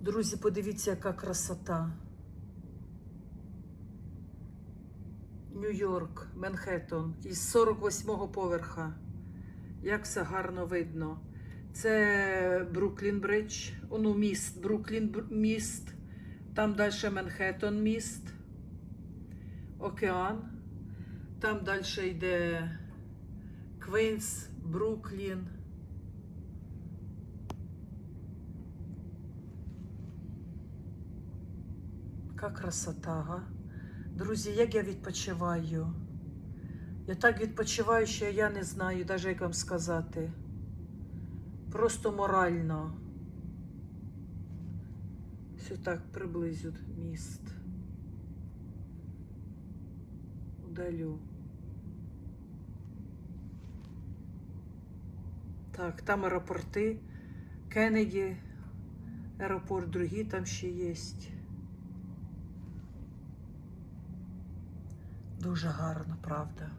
Друзі, подивіться, яка красота. Нью-Йорк, Манхеттен, із 48-го поверха. Як все гарно видно. Це Бруклін Бридж, ну, міст, Бруклін міст, там далі Манхеттен міст, океан, там далі йде Квинс, Бруклін. Яка красота, га? Друзі, як я відпочиваю. Я так відпочиваю, що я не знаю, навіть як вам сказати. Просто морально. Все так приблизю міст. Удалю. Так, там аеропорти. Кеннеді, аеропорт другий там ще є. Дуже гарно, правда.